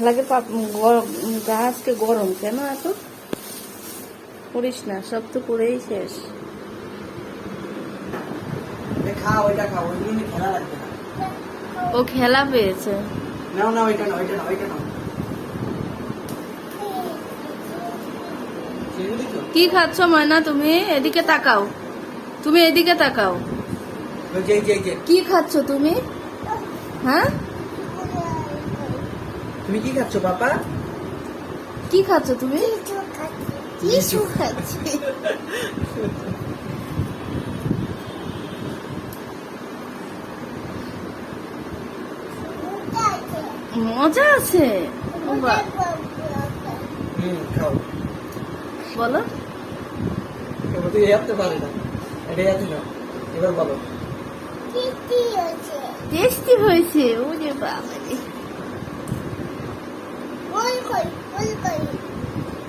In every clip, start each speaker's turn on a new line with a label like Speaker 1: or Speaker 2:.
Speaker 1: খালাকে পাপ- গরম গা আজকে গরম কেন এত? করিস না সব তো করেই শেষ। ও খেলা পেয়েছে।
Speaker 2: না ওইটা না ওইটা না ওইটা না।
Speaker 1: কি খাচ্ছ ময়না তুমি? এদিকে তাকাও। তুমি এদিকে তাকাও। কি খাচ্ছ তুমি? হ্যাঁ?
Speaker 2: তুমি কি খাচ্ছ বাবা?
Speaker 1: কি খাচ্ছ তুমি?
Speaker 2: লিচু
Speaker 1: খাচ্ছি। মজা আছে।
Speaker 2: হুম খাও।
Speaker 1: বলো।
Speaker 2: এবার তুই হাঁটতে পারে না। এটাই আছে না এবার বলো।
Speaker 1: টেস্টি হয়েছে ও যে বাবা।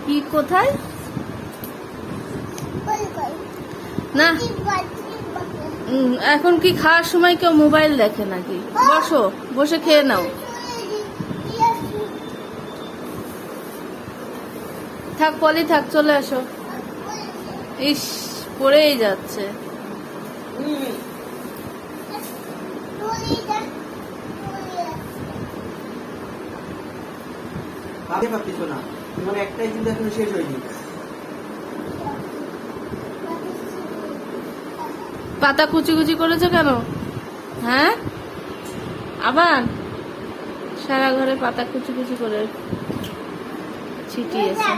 Speaker 1: কি কোথায়? না। এখন কি খাওয়ার সময় কেউ মোবাইল দেখে নাকি? বসো বসে খেয়ে নাও। থাক পলি থাক চলে আসো। ইস পড়েই যাচ্ছে।
Speaker 2: ভাবে পাচ্ছিস না। তোমার একটাই চিন্তা এখনও শেষ হয়নি।
Speaker 1: পাতা কুচি কুচি করেছ কেন? হ্যাঁ? আবার সারা ঘরে পাতা কুচি কুচি করে ছিটিয়েছে।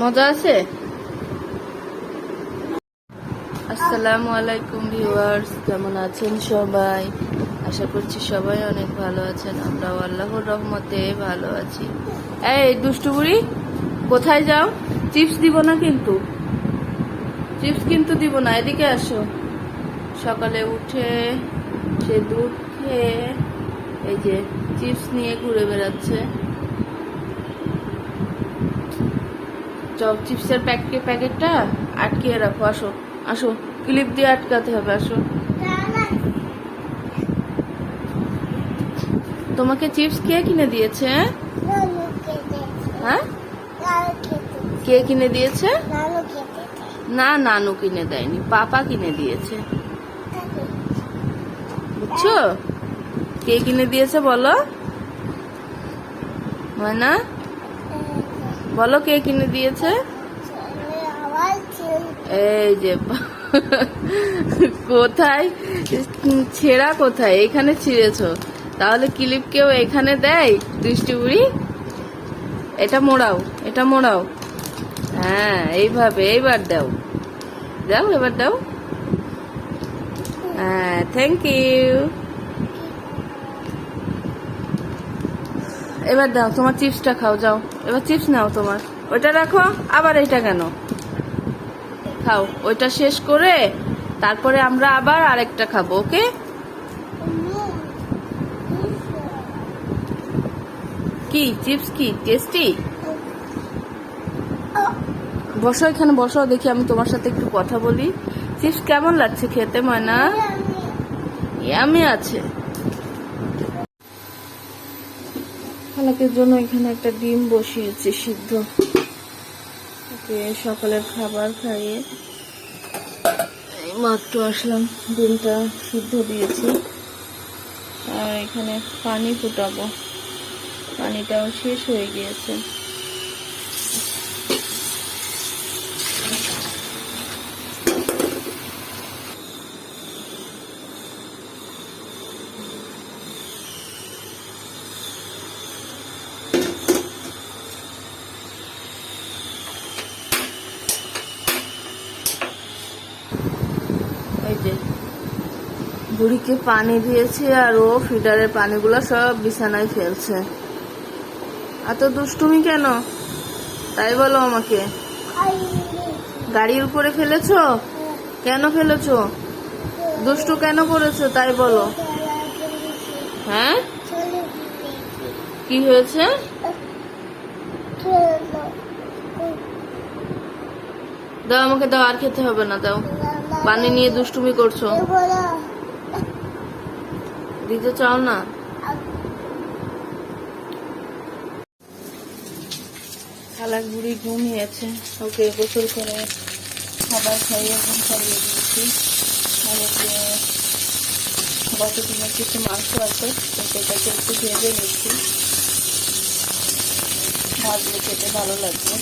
Speaker 1: মজা আছে? আসসালামু আলাইকুম ভিউয়ার্স কেমন আছেন সবাই? আশা করছি সবাই অনেক ভালো আছেন। আমরাও আল্লাহর রহমতে ভালো আছি। এই দুষ্টু বুড়ি, কোথায় যাও? চিপস দিব না কিন্তু। চিপস কিন্তু দিব না, এদিকে আসো। সকালে উঠে সে দুধ খেয়ে এই যে চিপস নিয়ে ঘুরে বেড়াচ্ছে। চপ চিপসের প্যাকেট প্যাকেটটা আটকিয়ে রাখো, আসো আসো। ক্লিপ দিয়ে আটকাতে হবে, আসো। তোমাকে চিপস কে কিনে দিয়েছে? হ্যাঁ? কে কিনে দিয়েছে? না, নানু কিনে দেয়নি, পাপা কিনে দিয়েছে। বুঝছ? কে কিনে দিয়েছে বলো? না বলো কে কিনে দিয়েছে? এই যে, কোথায়? ছেঁড়া কোথায়? এখানে ছিঁড়েছো। তাহলে ক্লিপ কেউ এখানে দেয়? দৃষ্টি বুড়ি? এটা মোড়াও এটা মোড়াও। হ্যাঁ এইভাবে, এইবার দাও। দাও, এবার দাও। হ্যাঁ থ্যাংক ইউ এবার দাও, তোমার চিপসটা খাও, যাও। এবার চিপস নাও তোমার। ওইটা রাখো, আবার এটা কেন? খাও, ওইটা শেষ করে তারপরে আমরা আবার আরেকটা খাব, ওকে? কি? চিপস কি? টেস্টি? বসো এখানে, বসো, দেখি আমি তোমার সাথে একটু কথা বলি। চিপস কেমন লাগছে খেতে, ময়না? ইয়ামি আছে। খালাকের জন্য এখানে একটা ডিম বসিয়েছি সিদ্ধ। সকালের খাবার খাইয়ে মাত্র আসলাম, ডিমটা সিদ্ধ দিয়েছি। আর এখানে পানি ফুটাবো। পানিটাও শেষ হয়ে গিয়েছে। বুড়িকে পানি দিয়েছি আর ও ফিডারের পানিগুলো সব বিছানায় ফেলছে। এত দুষ্টুমি কেন? তাই বলো আমাকে। গাড়ির উপরে ফেলেছ? কেন ফেলেছ? দুষ্টু কেন করেছ? তাই বলো। হ্যাঁ? কি হয়েছে? দাও, আমাকে দাও, আর খেতে হবে না, দাও। পানি নিয়ে দুষ্টুমি করছ। দিতে চাও না? খালার বুড়ি ঘুমিয়েছে ওকে গোসল করে খাবার খাইয়ে ঘুম খাইয়ে দিয়েছি। আর ওকে গত দিনের কিছু মাংস আছে, তো সেটাকে একটু ভেজে নিচ্ছি। ভাজলে খেতে ভালো লাগবে।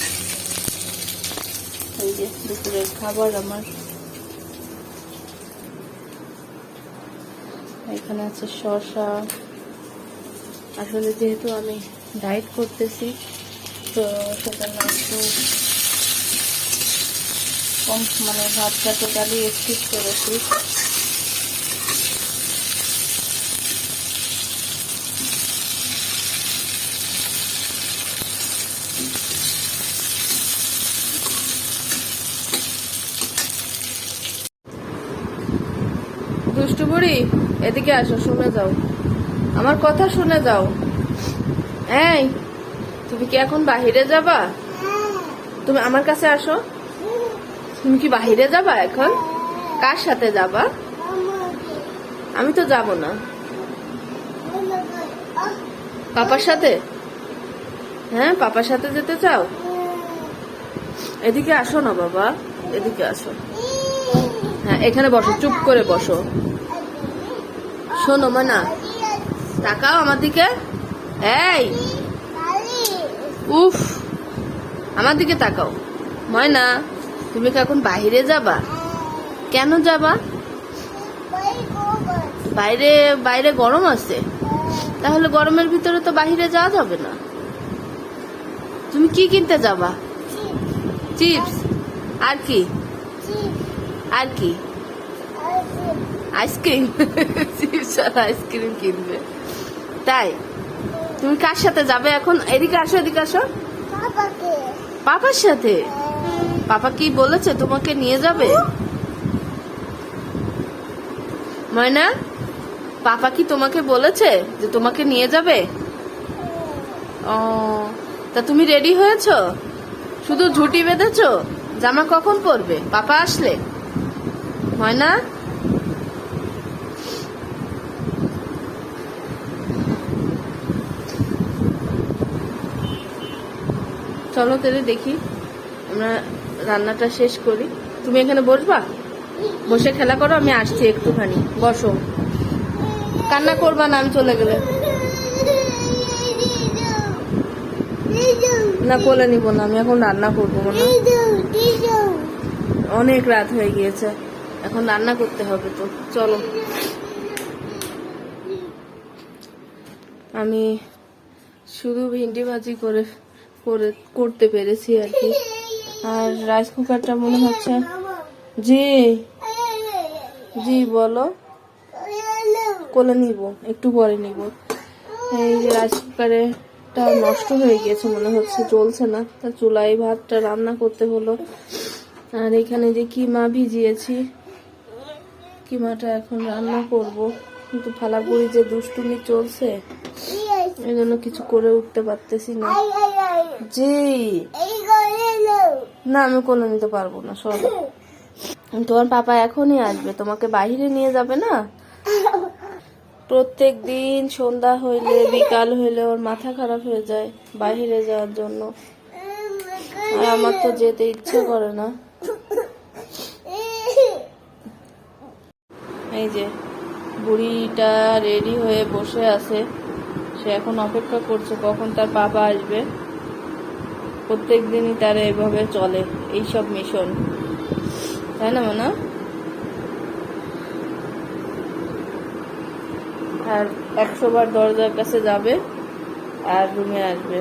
Speaker 1: এই যে দুপুরের খাবার আমার। এখানে আছে শসা। আসলে যেহেতু আমি ডায়েট করতেছি তো সেজন্য একটু কম মানে ভাতটা টোটালি স্কিপ করেছি। দুষ্টুবুড়ি এদিকে আসো, শুনে যাও। আমার কথা শুনে যাও। এই তুমি কি এখন বাহিরে যাবা? তুমি আমার কাছে আসো। তুমি কি বাহিরে যাবা এখন? কার সাথে যাবা? আমি তো যাব না। পাপার সাথে? হ্যাঁ পাপার সাথে যেতে চাও? এদিকে আসো না বাবা, এদিকে আসো। হ্যাঁ এখানে বসো, চুপ করে বসো। শোনো, মানা, তাকাও আমার দিকে। এই উফ আমার দিকে তাকাও। ময়না তুমি কি এখন বাইরে যাবা? কেন যাবা? বাইরে বাইরে গরম আছে। তাহলে গরমের ভিতরে তো বাইরে যাওয়া যাবে না। তুমি কি কিনতে যাবা? চিপস। আর কি? আর কি? আইসক্রিম। চিপস আর আইসক্রিম কিনবে। তাই? তুমি কার সাথে যাবে এখন? এদিকে আসো এদিকে আসো। পাপার সাথে? পাপা কি বলেছে তোমাকে নিয়ে যাবে? ময়না পাপা কি তোমাকে বলেছে যে তোমাকে নিয়ে যাবে? ও তা তুমি রেডি হয়েছো? শুধু ঝুটি বেঁধেছ? জামা কখন পরবে? পাপা আসলে। ময়না চলো তাহলে দেখি। আমরা রান্নাটা শেষ করি। তুমি এখানে বসবা? বসে খেলা করো, আমি আসছি একটুখানি। বসো। কান্না করবা না, আমি চলে গেলে। না, কোলে নিব না, আমি এখন রান্না করব না অনেক রাত হয়ে গিয়েছে। এখন রান্না করতে হবে তো, চলো। আমি শুধু ভিন্ডি ভাজি করে করে, করতে পেরেছি আর কি। আর রাইস কুকারটা মনে হচ্ছে জি। জি, বলো। কোলে নিব, একটু পরে নিব। এই যে রাইস কুকারেটা নষ্ট হয়ে গিয়েছে মনে হচ্ছে চলছে না। তা চুলায় ভাতটা রান্না করতে হলো। আর এখানে যে কিমা ভিজিয়েছি, কিমাটা এখন রান্না করব। কিন্তু ফালাপুরি যে দুষ্টুমি চলছে এই জন্য কিছু করে উঠতে পারতেছি না। জি। না আমি কোলে নিতে পারব না সব। তোমার পাপা এখনই আসবে তোমাকে বাইরে নিয়ে যাবে না? প্রত্যেক দিন সন্ধ্যা হইলে বিকাল হইলে ওর মাথা খারাপ হয়ে যায় বাইরে যাওয়ার জন্য। আর আমার তো যেতে ইচ্ছে করে না। এই যে বুড়িটা রেডি হয়ে বসে আছে। সে এখন অপেক্ষা করছে কখন তার বাবা আসবে। প্রত্যেক দিনই তার এভাবে চলে এইসব মিশন। তাই না, মানা? আর একশো বার দরজার কাছে যাবে আর রুমে আসবে।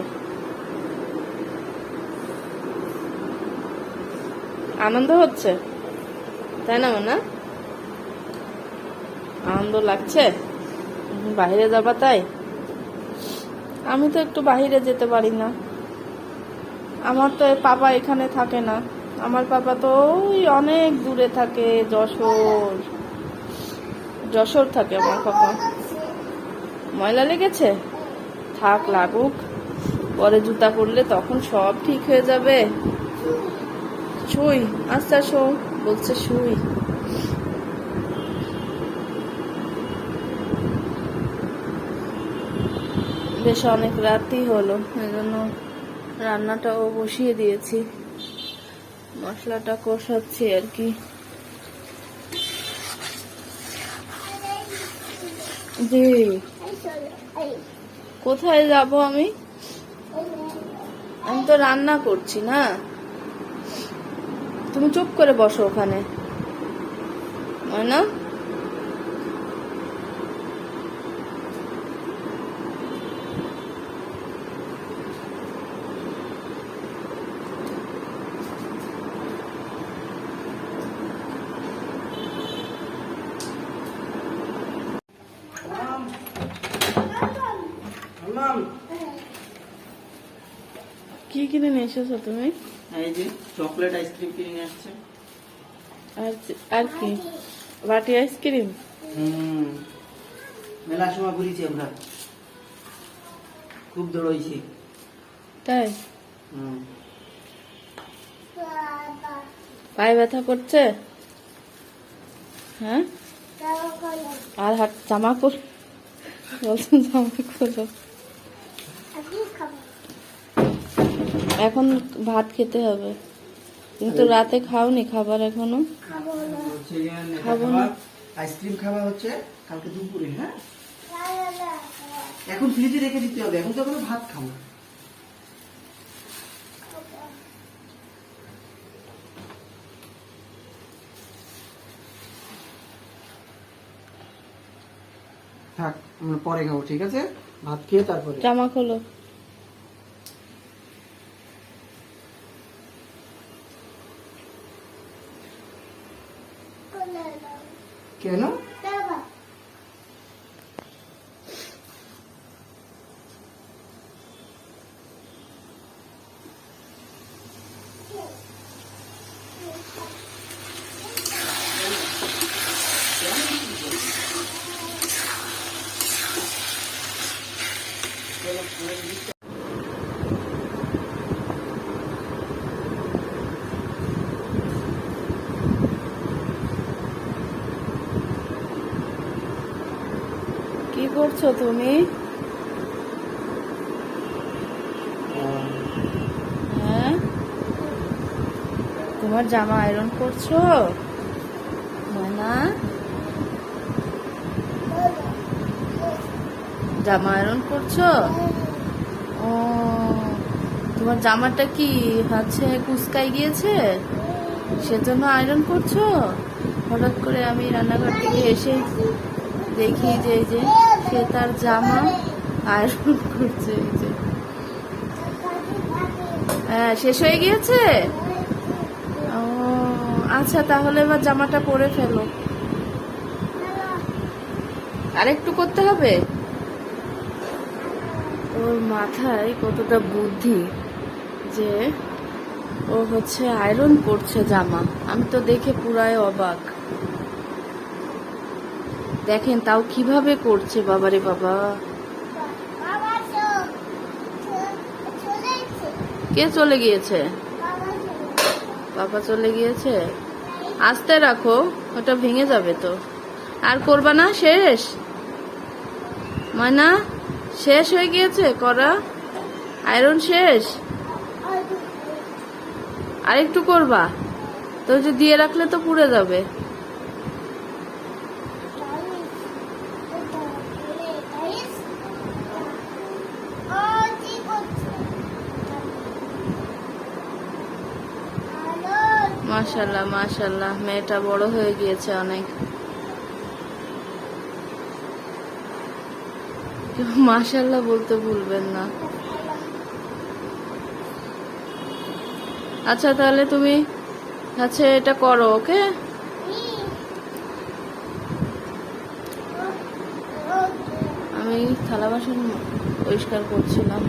Speaker 1: আনন্দ হচ্ছে? তাই না, মানা? আনন্দ লাগছে? বাইরে যাবা তাই? আমি তো একটু বাইরে যেতে পারি না। আমার তো পাপা এখানে থাকে না। আমার পাপা তো ওই অনেক দূরে থাকে, যশোর। যশোর থাকে আমার পাপা। ময়লা লেগেছে? থাক লাগুক। পরে জুতা করলে তখন সব ঠিক হয়ে যাবে। শুই আচ্ছা শো বলছে শুই। বেশ অনেক রাতই হলো এই জন্য রান্নাটাও বসিয়ে দিয়েছি। মশলাটা কষাচ্ছি আর কি। জি। কোথায় যাব আমি? আমি তো রান্না করছি না। তুমি চুপ করে বসো ওখানে। না কি কিনে নিয়ে এসেছ তুমি?
Speaker 2: এই যে চকলেট আইসক্রিম কিনে নিয়ে আসছে।
Speaker 1: আর আর কি? বাটি আইসক্রিম?
Speaker 2: হুম। মেলা সময় ঘুরেছি আমরা। খুব দৌড়াইছি
Speaker 1: তাই?
Speaker 2: হুম।
Speaker 1: পায়ে ব্যথা করছে? হ্যাঁ? আর হাত জামা কর বলছো জামা করো এখন ভাত খেতে হবে। কিন্তু রাতে খাওনি খাবার
Speaker 2: এখনও?
Speaker 1: খাব না।
Speaker 2: আইসক্রিম খাওয়া হচ্ছে কালকে দুপুরে হ্যাঁ? এখন ফ্রিজে রেখে দিতে হবে এখন তো ভাত খাব থাক আমরা পরে খাব ঠিক আছে? ভাত খেয়ে তারপরে।
Speaker 1: জামা খোলো।
Speaker 2: কেন
Speaker 1: কি করছ তুমি? হ্যাঁ? তোমার জামা আয়রন করছ? না জামা আয়রন করছ? ও, তোমার জামাটা কি হচ্ছে কুচকাই গিয়েছে? সেজন্য আয়রন করছ? হঠাৎ করে আমি রান্নাঘর থেকে এসে দেখি যে যে, সে তার জামা আয়রন করছে হ্যাঁ শেষ হয়ে গিয়েছে? ও আচ্ছা তাহলে এবার জামাটা পরে ফেলো। আর একটু করতে হবে? ওর মাথায় কতটা বুদ্ধি যে ও হচ্ছে আয়রন করছে জামা। আমি তো দেখে পুরাই অবাক। দেখেন তাও কীভাবে করছে বাবারে বাবা। কে চলে গিয়েছে? বাবা চলে গিয়েছে? আস্তে রাখো, ওটা ভেঙে যাবে তো। আর করবা না, শেষ? ময়না, শেষ হয়ে গিয়েছে? করা? আয়রন শেষ? আর একটু করবা। তো যে দিয়ে রাখলে তো পুড়ে যাবে। মাশাল্লাহ মাশাল্লাহ মেয়েটা বড় হয়ে গিয়েছে অনেক। মাশাল্লাহ বলতে ভুলবেন না। আচ্ছা তাহলে তুমি আচ্ছা এটা করো, ওকে? আমি থালা বাসন পরিষ্কার করছিলাম।